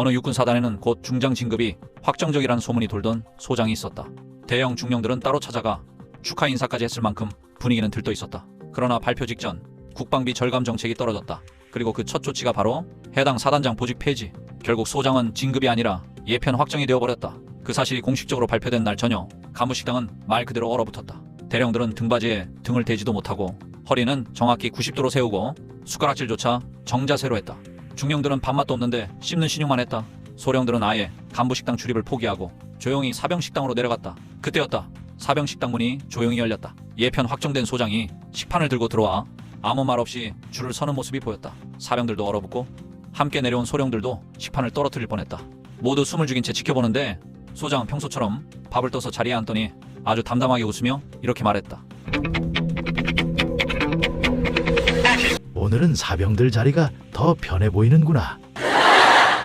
어느 육군 사단에는 곧 중장 진급이 확정적이라는 소문이 돌던 소장이 있었다. 대형 중령들은 따로 찾아가 축하 인사까지 했을 만큼 분위기는 들떠 있었다. 그러나 발표 직전 국방비 절감 정책이 떨어졌다. 그리고 그 첫 조치가 바로 해당 사단장 보직 폐지. 결국 소장은 진급이 아니라 예편 확정이 되어버렸다. 그 사실이 공식적으로 발표된 날 저녁 간부식당은 말 그대로 얼어붙었다. 대령들은 등받이에 등을 대지도 못하고 허리는 정확히 90도로 세우고 숟가락질조차 정자세로 했다. 중령들은 밥맛도 없는데 씹는 신용만 했다. 소령들은 아예 간부식당 출입을 포기하고 조용히 사병식당으로 내려갔다. 그때였다. 사병식당 문이 조용히 열렸다. 예편 확정된 소장이 식판을 들고 들어와 아무 말 없이 줄을 서는 모습이 보였다. 사병들도 얼어붙고 함께 내려온 소령들도 식판을 떨어뜨릴 뻔했다. 모두 숨을 죽인 채 지켜보는데 소장은 평소처럼 밥을 떠서 자리에 앉더니 아주 담담하게 웃으며 이렇게 말했다. 오늘은 사병들 자리가 더 편해 보이는구나.